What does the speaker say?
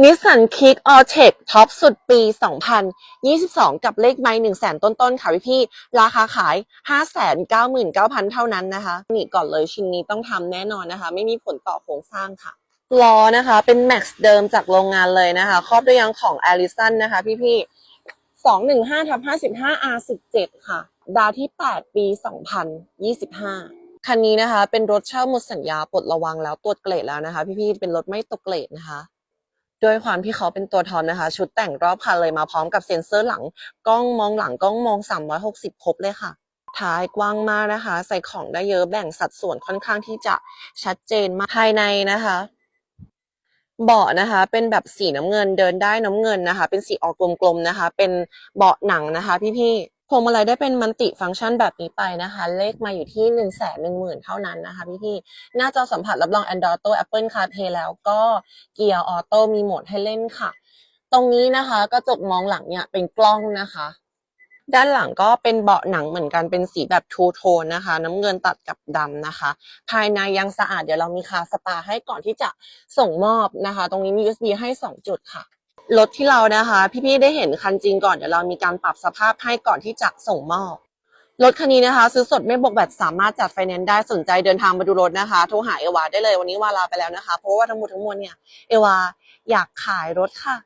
นิสสันคิกออเทคท็อปสุดปี 2022 กับเลขไม้1 0 0 0 0แสนต้นๆ ค่ะพี่พี่ ราคาขาย 599,000 เท่านั้นนะคะ นี่ก่อนเลยชิ้นนี้ต้องทำแน่นอนนะคะ ไม่มีผลต่อโครงสร้างค่ะล้อนะคะ เป็น Max เดิมจากโรงงานเลยนะคะ ครอบด้วยยางของ a l i s o n นนะคะ พี่พี่215ทับ55 R17 ค่ะ ดาวที่ 8 ปี 2025คันนี้นะคะเป็นรถเช่าหมดสัญญาปลดระวังแล้วตรวจเกรดแล้วนะคะ พี่ๆเป็นรถไม่ตกเกรดนะคะ ด้วยความที่เขาเป็นตัวทอปนะคะ ชุดแต่งรอบคันเลยมาพร้อมกับเซ็นเซอร์หลัง กล้องมองหลังกล้องมอง 360 ครบเลยค่ะ ท้ายกว้างมากนะคะ ใส่ของได้เยอะแบ่งสัดส่วนค่อนข้างที่จะชัดเจนมากภายในนะคะเบาะนะคะ เป็นแบบสีน้ำเงินเดินได้น้ำเงินนะคะ เป็นสีออกกลมๆนะคะ เป็นเบาะหนังนะคะ พี่ๆ วงมาลัยได้เป็นมัลติฟังก์ชันแบบนี้ไปนะคะ เลขมาอยู่ที่1นึ่งแสนหนึ่งหมื่นเท่านั้นนะคะพี่ๆหน้าจอสัมผัสรับรอง Android Auto Apple CarPlay แล้วก็เกียร์ออโต้มีโหมดให้เล่นค่ะ ตรงนี้นะคะกระจกมองหลังเนี่ยเป็นกล้องนะคะ ด้านหลังก็เป็นเบาะหนังเหมือนกันเป็นสีแบบทูโทนนะคะ น้ำเงินตัดกับดำนะคะ ภายในยังสะอาดเดี๋ยวเรามีคาสปาให้ก่อนที่จะส่งมอบนะคะ ตรงนี้มี USB ให้ 2 จุดค่ะ รถที่เรานะคะ พี่ๆได้เห็นคันจริงก่อนเดี๋ยวเรามีการปรับสภาพให้ก่อนที่จะส่งมอบรถคันนี้นะคะ ซื้อสดไม่บวกแบตสามารถจัดไฟแนนซ์ได้สนใจเดินทางมาดูรถนะคะโทรหาเอวาได้เลยวันนี้วาลาไปแล้วนะคะ เพราะว่าทั้งหมดทั้งมวลเนี่ยเอวาอยากขายรถค่ะ